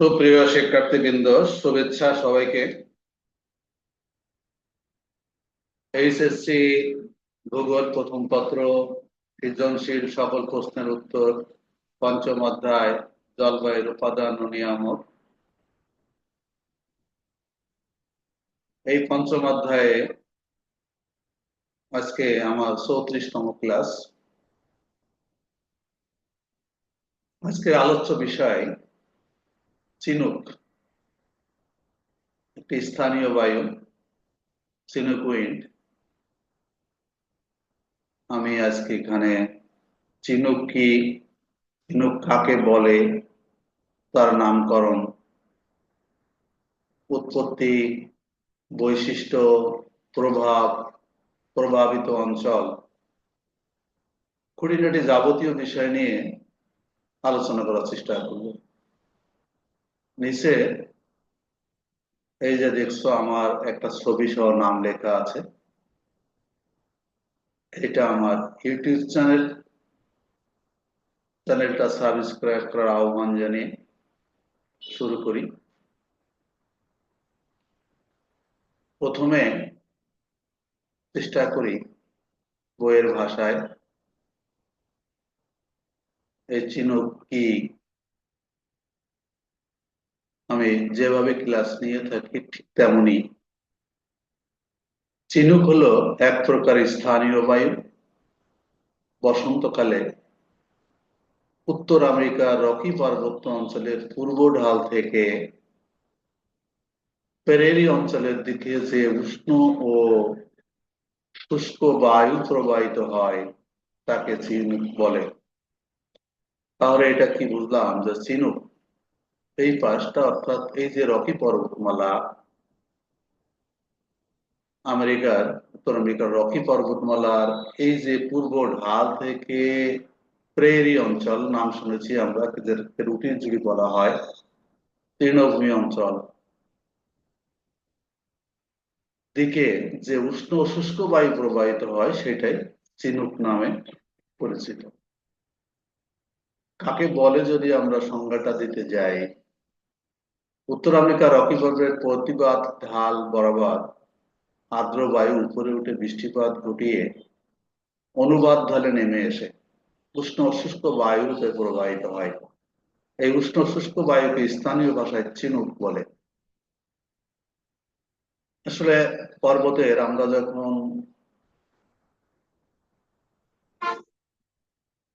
সুপ্রিয় শিক্ষার্থীবৃন্দ, শুভেচ্ছা সবাইকে। এইচএসসি ভূগোল প্রথম পত্র, সৃজনশীল সকল প্রশ্নের উত্তর, পঞ্চম অধ্যায়, জলবায়ুর উপাদান ও নিয়ামক। এই পঞ্চম অধ্যায়ে আজকে আমার চৌত্রিশতম ক্লাস। আজকের আলোচ্য বিষয় চিনুক, একটি স্থানীয় বায়ু, চিনুক উইন্ড। আমি আজকে এখানে চিনুক কি, চিনুক কাকে বলে, তার নামকরণ, উৎপত্তি, বৈশিষ্ট্য, প্রভাব, প্রভাবিত অঞ্চল, খুঁটিনাটি যাবতীয় বিষয় নিয়ে আলোচনা করার চেষ্টা করব। নিচে এই যে দেখছ আমার একটা ছবি সহ নাম লেখা আছে। এটা আমার ইউটিউব চ্যানেল। চ্যানেলটা সাবস্ক্রাইব করার আহ্বান জানিয়ে শুরু করি। প্রথমে চেষ্টা করি বইয়ের ভাষায়। এই চিনুক কি? আমি যেভাবে ক্লাস নিয়ে থাকি ঠিক তেমনি চিনুক হলো এক প্রকার স্থানীয় বায়ু, বসন্তকালে উত্তর আমেরিকার রকি পার্বত্য অঞ্চলের পূর্ব ঢাল থেকে পেরেরি অঞ্চলের দিকে যে উষ্ণ ও শুষ্ক বায়ু প্রবাহিত হয়, তাকে চিনুক বলে। তাহলে এটা কি বুঝলাম যে চিনুক এই পাশটা অর্থাৎ এই যে রকি পর্বতমালা, আমেরিকার উত্তর আমেরিকার রকি পর্বতমালার এই যে পূর্ব ঢাল থেকে প্রেরি অঞ্চল, নাম শুনেছি আমরা যাদেরকে রুটিন জুড়ি বলা হয়, তৃণভূমি অঞ্চল। দিকে যে উষ্ণ শুষ্ক বায়ু প্রবাহিত হয়, সেটাই চিনুক নামে পরিচিত। কাকে বলে যদি আমরা সংজ্ঞাটা দিতে যাই? উত্তর আমেরিকার রকি পর্বের প্রতিবাদ ঢাল বরাবর আর্দ্র বায়ু উপরে উঠে বৃষ্টিপাত ঘটিয়ে অনুবাদ ঢালে নেমে এসে। উষ্ণ শুষ্ক বায়ুতে প্রবাহিত হয়। এই উষ্ণ শুষ্ক বায়ুকে স্থানীয় ভাষায় চিনুক বলে। আসলে পর্বতের আমরা যখন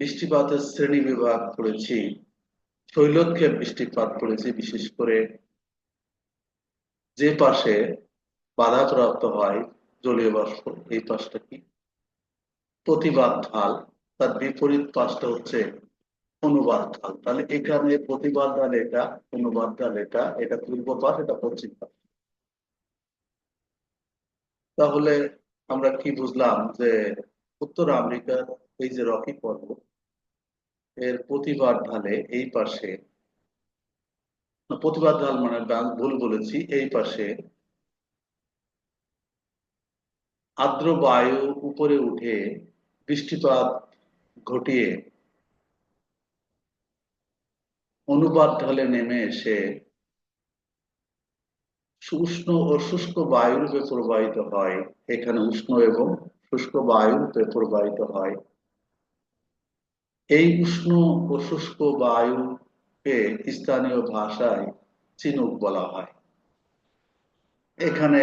বৃষ্টিপাতের শ্রেণি বিভাগ করেছি শৈলক্ষেপ বৃষ্টিপাত করেছি, বিশেষ করে যে পাশে বাধাপ্রাপ্ত হয় জলীয় বাষ্প, এই পাশটা কি? প্রতিবাদ ঢাল, তার বিপরীত পাশটা হচ্ছে অনুবাদ ঢাল। তাহলে এখানে প্রতিবাদ ঢাল এটা, অনুবাদ ঢাল এটা এটা পূর্ব পাশ, এটা পশ্চিম পাশ। তাহলে আমরা কি বুঝলাম যে উত্তর আমেরিকার এই যে রকি পর্বত এর প্রতিবাদ ঢালে এই পাশে। প্রতিবাদ ঢাল মানে ভুল বলেছি, এই পাশে। আর্দ্র বায়ু উপরে উঠে বৃষ্টিপাত ঘটিয়ে অনুবাদ ঢালে নেমে এসে উষ্ণ ও শুষ্ক বায়ুরূপে প্রবাহিত হয়। এখানে উষ্ণ এবং শুষ্ক বায়ুরূপে প্রবাহিত হয়। এই উষ্ণ ও শুষ্ক বায়ুকে স্থানীয় ভাষায় চিনুক বলা হয়। এখানে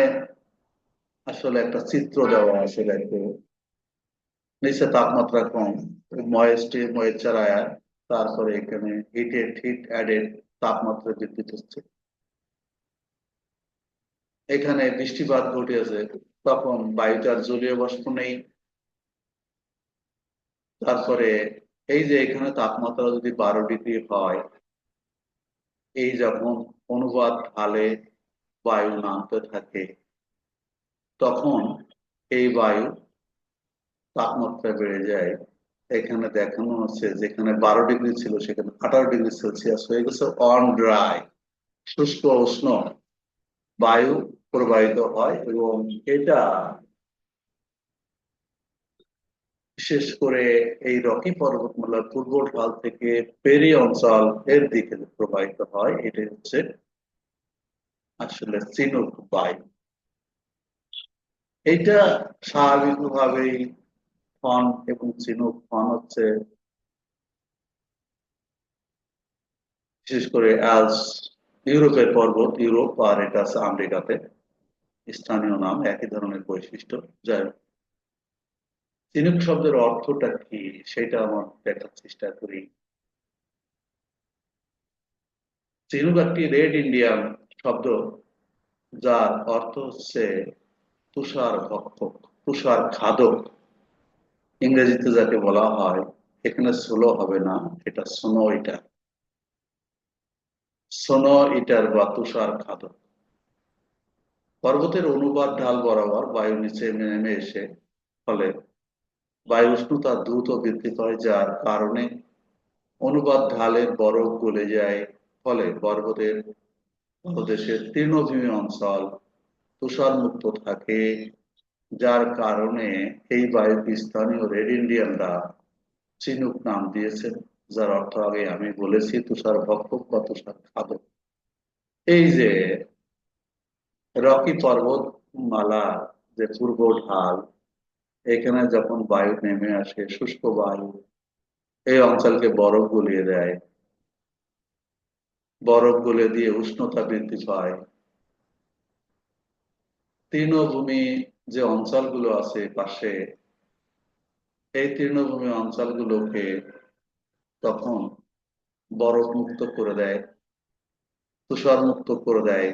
আসলে একটা চিত্র দেওয়া আছে, দেখো। নিচে তাপমাত্রা কম, ময়েস্টে ময়েশ্চার আয়ার তারপরে এখানে হিটেড হিট অ্যাডেড তাপমাত্রা বৃদ্ধি হচ্ছে এখানে বৃষ্টিপাত ঘটেছে তখন বায়ুটার জলীয় বাষ্প নেই। তারপরে এই যে এখানে তাপমাত্রা যদি বারো ডিগ্রি হয়, এই যখন অনুবাদ ঢালে বায়ু নামতে থাকে, তখন এই বায়ু তাপমাত্রা বেড়ে যায়। এখানে দেখানো হচ্ছে যেখানে বারো ডিগ্রি ছিল, সেখানে আঠারো ডিগ্রি সেলসিয়াস হয়ে গেছে, অন ড্রাই, শুষ্ক উষ্ণ বায়ু প্রবাহিত হয় এবং এটা বিশেষ করে এই রকি পর্বতমালার পূর্ব ঢাল থেকে পেরি অঞ্চল এর দিকে প্রবাহিত হয় এটা হচ্ছে আসলে চিনুক বায়ু এইটা স্বাভাবিকভাবেই ফন এবং চিনুক ফন হচ্ছে বিশেষ করে অ্যালস ইউরোপের পর্বত, ইউরোপ আর এটা আছে আমেরিকাতে স্থানীয় নাম, একই ধরনের বৈশিষ্ট্য যাই হোক। চিনুক শব্দের অর্থটা কি? সেটা আমার দেখার চেষ্টা করি। চিনুক একটি রেড ইন্ডিয়ান শব্দ, যার অর্থ হচ্ছে তুষার ভক্ষক, তুষার খাদক ইংরেজিতে যাকে বলা হয়, এখানে সোলো হবে না, এটা সোনো ইটার। সোনো ইটার বা তুষার খাদক পর্বতের অনুবাদ ঢাল বরাবর বায়ু নিচে নেমে এসে ফলে বায়ু উষ্ণতা দ্রুত বৃদ্ধি পায় যার কারণে অনুবাদ ঢালের বরফ গলে যায়। ফলে পর্বতের দেশের তৃণভূমি অঞ্চল তুষার মুক্ত থাকে, যার কারণে এই বায়ুকে স্থানীয় রেড ইন্ডিয়ানরা চিনুক নাম দিয়েছেন যার অর্থ আগে আমি বলেছি, তুষার ভক্ষক বা তুষার খাদক। এই যে রকি পর্বতমালা যে পূর্ব ঢাল এখানে যখন বায়ু নেমে আসে, শুষ্ক বায়ু, এই অঞ্চলকে বরফ গলিয়ে দেয়। বরফ গলে দিয়ে উষ্ণতা বৃদ্ধি পায়। তৃণভূমি যে অঞ্চলগুলো আছে পাশে, এই তৃণভূমি অঞ্চলগুলোকে তখন বরফ মুক্ত করে দেয় তুষার মুক্ত করে দেয়।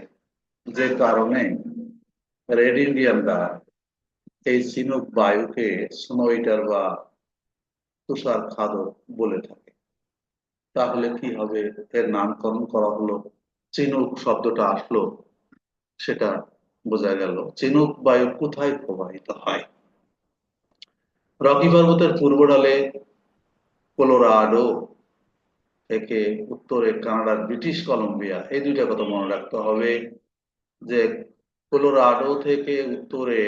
যে কারণে রেড ইন্ডিয়ানরা এই চিনুক বায়ুকে স্নোইটার বা তুষার খাদক বলে থাকে। তাহলে কি হবে? এর নামকরণ করা হলো চিনুক শব্দটা আসলো, সেটা বোঝা গেল। চিনুক বায়ু কোথায় প্রবাহিত হয়? রকি পর্বতের পূর্ব ডালে কোলোরাডো থেকে উত্তরে কানাডার ব্রিটিশ কলম্বিয়া, এই দুইটা কথা মনে রাখতে হবে যে কোলোরাডো থেকে উত্তরে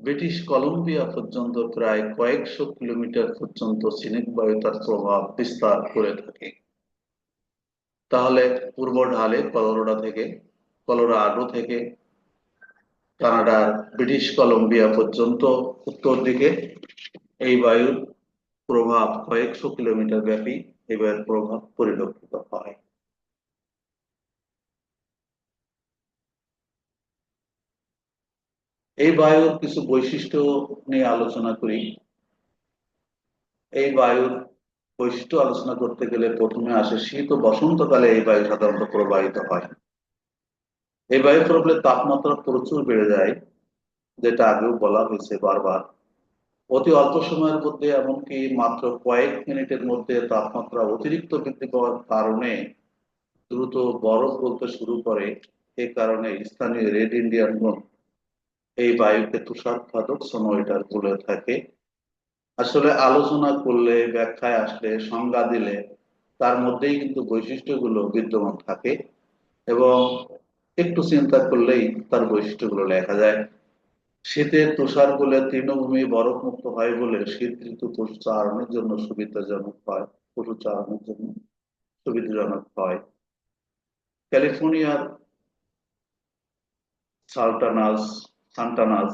ব্রিটিশ কলম্বিয়া পর্যন্ত প্রায় কয়েকশো কিলোমিটার পর্যন্ত চিনিক বায়ু তার প্রভাব বিস্তার করে থাকে। তাহলে পূর্ব ঢালে কলোরাডো থেকে কলোরাডো থেকে কানাডার ব্রিটিশ কলম্বিয়া পর্যন্ত উত্তর দিকে এই বায়ুর প্রভাব কয়েকশো কিলোমিটার ব্যাপী এই বায়ুর প্রভাব পরিলক্ষিত হয়। এই বায়ুর কিছু বৈশিষ্ট্য নিয়ে আলোচনা করি। এই বায়ুর বৈশিষ্ট্য আলোচনা করতে গেলে প্রথমে আসে শীত ও বসন্তকালে এই বায়ু সাধারণত প্রবাহিত হয়। এই বায়ু প্রবলের তাপমাত্রা প্রচুর বেড়ে যায়, যেটা আগেও বলা হয়েছে বারবার। অতি অল্প সময়ের মধ্যে, এমনকি মাত্র কয়েক মিনিটের মধ্যে তাপমাত্রা অতিরিক্ত বৃদ্ধি পাওয়ার কারণে দ্রুত বরফ গলতে শুরু করে। এই কারণে স্থানীয় রেড ইন্ডিয়ানগণ এই বায়ুকে তুষার খাদক সোনোইটার বলে থাকে। আসলে আলোচনা করলে, ব্যাখ্যায় আসলে, সংজ্ঞা দিলে তার মধ্যেই কিন্তু বৈশিষ্ট্যগুলো বিদ্যমান থাকে এবং একটু চিন্তা করলেই তার বৈশিষ্ট্যগুলো লেখা যায়। শীতের তুষার বলে তৃণভূমি বরফ মুক্ত হয় বলে শীত ঋতু পশু চারণের জন্য সুবিধাজনক হয়, পশু চারণের জন্য সুবিধাজনক হয়। ক্যালিফোর্নিয়ার সাল্টানাস সান্টানাস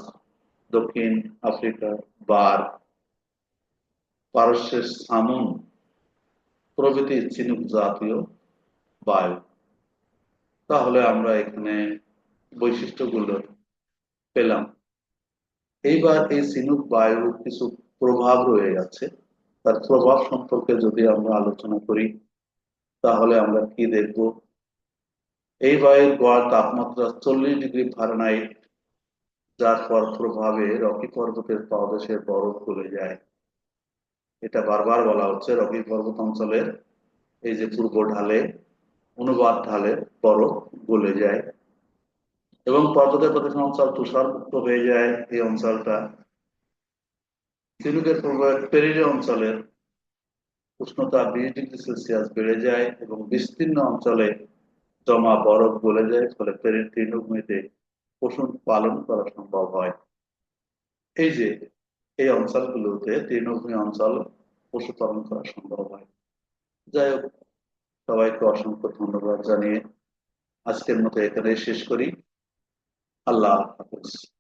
দক্ষিণ আফ্রিকা, বার, পারস্যের সামুন, প্রভৃতি চিনুক জাতীয় বায়ু। তাহলে আমরা এখানে বৈশিষ্ট্যগুলো পেলাম। এইবার এই সিনুক বায়ুর কিছু প্রভাব রয়ে গেছে। তার প্রভাব সম্পর্কে যদি আমরা আলোচনা করি, তাহলে আমরা কি দেখব? এই বায়ুর গড় তাপমাত্রা চল্লিশ ডিগ্রি ফারেনহাইট যার পর প্রভাবে রকি পর্বতের তলদেশের বরফ গলে যায়। এটা বারবার বলা হচ্ছে রকি পর্বত অঞ্চলের এই যে পূর্ব ঢালে, অনুবাদ ঢালে বরফ গলে যায়। এবং পর্বতের প্রদেশ অঞ্চল তুষার মুক্ত হয়ে যায় এই অঞ্চলটা। সিলুকের প্রভাবে পেরিরে অঞ্চলের উষ্ণতা বিশ ডিগ্রি সেলসিয়াস বেড়ে যায় এবং বিস্তীর্ণ অঞ্চলে জমা বরফ গলে যায়, ফলে পেরির তৃণভূমিতে পশু পালন করা সম্ভব হয়। এই যে, এই অঞ্চলগুলোতে তৃণভূমি অঞ্চল পশুপালন করা সম্ভব হয়। যাই হোক, সবাইকে অসংখ্য ধন্যবাদ জানিয়ে আজকের মতো এখানে শেষ করি। আল্লাহ হাফেজ।